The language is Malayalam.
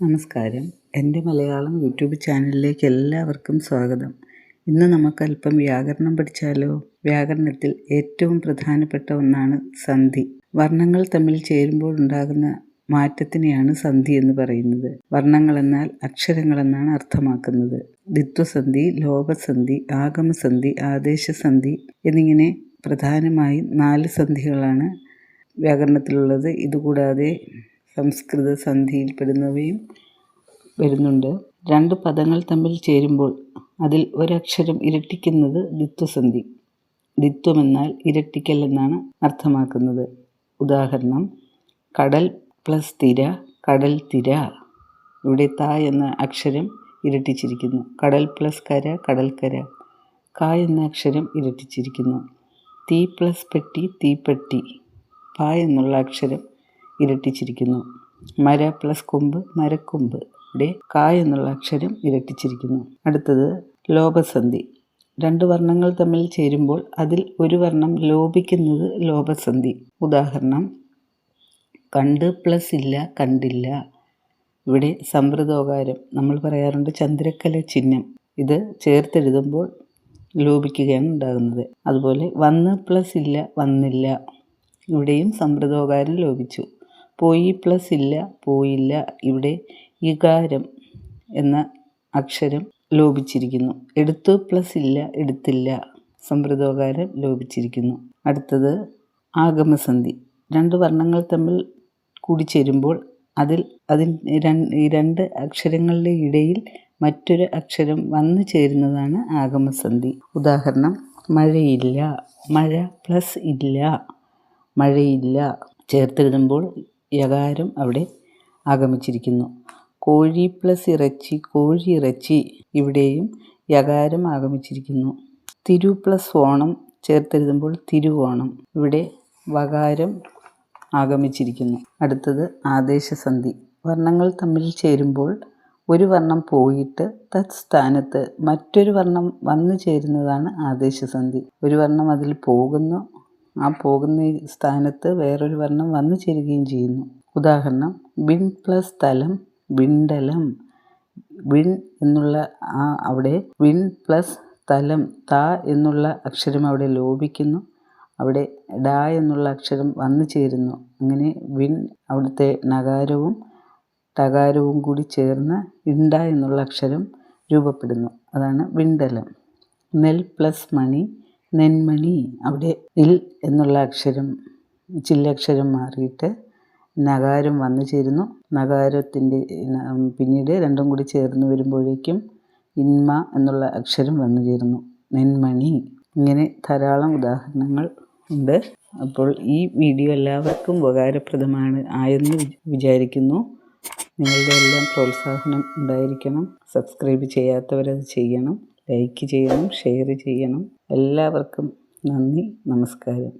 നമസ്കാരം. എന്റെ മലയാളം യൂട്യൂബ് ചാനലിലേക്ക് എല്ലാവർക്കും സ്വാഗതം. ഇന്ന് നമുക്ക് അല്പം വ്യാകരണം പഠിച്ചാലോ? വ്യാകരണത്തിൽ ഏറ്റവും പ്രധാനപ്പെട്ട ഒന്നാണ് സന്ധി. വർണങ്ങൾ തമ്മിൽ ചേരുമ്പോൾ ഉണ്ടാകുന്ന മാറ്റത്തിനെയാണ് സന്ധി എന്ന് പറയുന്നത്. വർണങ്ങൾ എന്നാൽ അക്ഷരങ്ങൾ എന്നാണ് അർത്ഥമാക്കുന്നത്. ദ്വിത്വസന്ധി ലോകസന്ധി ആഗമസന്ധി ആദേശസന്ധി എന്നിങ്ങനെ പ്രധാനമായും നാല് സന്ധികളാണ് വ്യാകരണത്തിലുള്ളത്. ഇതുകൂടാതെ സംസ്കൃത സന്ധിയിൽപ്പെടുന്നവയും വരുന്നുണ്ട്. രണ്ട് പദങ്ങൾ തമ്മിൽ ചേരുമ്പോൾ അതിൽ ഒരക്ഷരം ഇരട്ടിക്കുന്നത് ദ്വിത്വസന്ധി ദ്വിത്വമെന്നാൽ ഇരട്ടിക്കൽ എന്നാണ് അർത്ഥമാക്കുന്നത്. ഉദാഹരണം കടൽ പ്ലസ് തിര കടൽ തിര. ഇവിടെ ത എന്ന അക്ഷരം ഇരട്ടിച്ചിരിക്കുന്നു. കടൽ പ്ലസ് കര കടൽക്കര ക എന്ന അക്ഷരം ഇരട്ടിച്ചിരിക്കുന്നു. തീ പ്ലസ് പെട്ടി തീപ്പെട്ടി പ എന്നുള്ള അക്ഷരം ഇരട്ടിച്ചിരിക്കുന്നു. മര പ്ലസ് കൊമ്പ് മരക്കൊമ്പ് ഇവിടെ ക എന്നുള്ള അക്ഷരം ഇരട്ടിച്ചിരിക്കുന്നു. അടുത്തത് ലോപസന്ധി. രണ്ട് വർണങ്ങൾ തമ്മിൽ ചേരുമ്പോൾ അതിൽ ഒരു വർണം ലോപിക്കുന്നത് ലോപസന്ധി. ഉദാഹരണം കണ്ട് പ്ലസ് ഇല്ല കണ്ടില്ല. ഇവിടെ സമൃദ്ധോകാരം നമ്മൾ പറയാറുണ്ട് ചന്ദ്രക്കല ചിഹ്നം. ഇത് ചേർത്തെഴുതുമ്പോൾ ലോപിക്കുകയാണ് ഉണ്ടാകുന്നത്. അതുപോലെ വന്ന് പ്ലസ് ഇല്ല വന്നില്ല. ഇവിടെയും സമൃദ്ധോകാരം ലോപിച്ചു. പോയി പ്ലസ് ഇല്ല പോയില്ല. ഇവിടെ ഇകാരം എന്ന അക്ഷരം ലോപിച്ചിരിക്കുന്നു. എടുത്തു പ്ലസ് ഇല്ല എടുത്തില്ല. സമൃദ്ധോകാരം ലോപിച്ചിരിക്കുന്നു. അടുത്തത് ആഗമസന്ധി. രണ്ട് വർണങ്ങൾ തമ്മിൽ കൂടിച്ചേരുമ്പോൾ അതിൽ അതിൽ രണ്ട് അക്ഷരങ്ങളുടെ ഇടയിൽ മറ്റൊരു അക്ഷരം വന്നു ചേരുന്നതാണ് ആഗമസന്ധി. ഉദാഹരണം മഴയില്ല. മഴ പ്ലസ് ഇല്ല. മഴയില്ല. ചേർത്തെഴുതുമ്പോൾ യകാരം അവിടെ ആഗമിച്ചിരിക്കുന്നു. കോഴി പ്ലസ് ഇറച്ചി കോഴി ഇറച്ചി ഇവിടെയും യകാരം ആഗമിച്ചിരിക്കുന്നു. തിരു പ്ലസ് ഓണം ചേർത്തെഴുതുമ്പോൾ തിരുവോണം ഇവിടെ വകാരം ആഗമിച്ചിരിക്കുന്നു. അടുത്തത് ആദേശസന്ധി. വർണങ്ങൾ തമ്മിൽ ചേരുമ്പോൾ ഒരു വർണം പോയിട്ട് തത് സ്ഥാനത്ത് മറ്റൊരു വർണം വന്നു ചേരുന്നതാണ് ആദേശസന്ധി. ഒരു വർണം അതിൽ പോകുന്നു ആ പോകുന്ന സ്ഥാനത്ത് വേറൊരു വർണം വന്നു ചേരുകയും ചെയ്യുന്നു. ഉദാഹരണം വിൺ പ്ലസ് തലം വിണ്ടലം. വിൺ എന്നുള്ള ആ അവിടെ വിൺ പ്ലസ് തലം ത എന്നുള്ള അക്ഷരം അവിടെ ലോപിക്കുന്നു. അവിടെ ഡ എന്നുള്ള അക്ഷരം വന്നു ചേരുന്നു. അങ്ങനെ വിൺ അവിടുത്തെ നകാരവും ടകാരവും കൂടി ചേർന്ന് ഇണ്ട എന്നുള്ള അക്ഷരം രൂപപ്പെടുന്നു. അതാണ് വിണ്ടലം. നെൽ പ്ലസ് മണി. നെന്മണി അവിടെ ഇൽ എന്നുള്ള അക്ഷരം ചില്ലക്ഷരം മാറിയിട്ട് നഗാരം വന്നു ചേരുന്നു. നഗാരത്തിന്റെ പിന്നീട് രണ്ടും കൂടി ചേർന്ന് വരുമ്പോഴേക്കും ഇന്മ എന്നുള്ള അക്ഷരം വന്നു ചേരുന്നു. നെന്മണി. ഇങ്ങനെ ധാരാളം ഉദാഹരണങ്ങൾ ഉണ്ട്. അപ്പോൾ ഈ വീഡിയോ എല്ലാവർക്കും ഉപകാരപ്രദമാണ് ആയെന്ന് വിചാരിക്കുന്നു. നിങ്ങളുടെ എല്ലാം പ്രോത്സാഹനം ഉണ്ടായിരിക്കണം. സബ്സ്ക്രൈബ് ചെയ്യാത്തവരത് ചെയ്യണം. ലൈക്ക് ചെയ്യണം ഷെയർ ചെയ്യണം. എല്ലാവർക്കും നന്ദി നമസ്കാരം.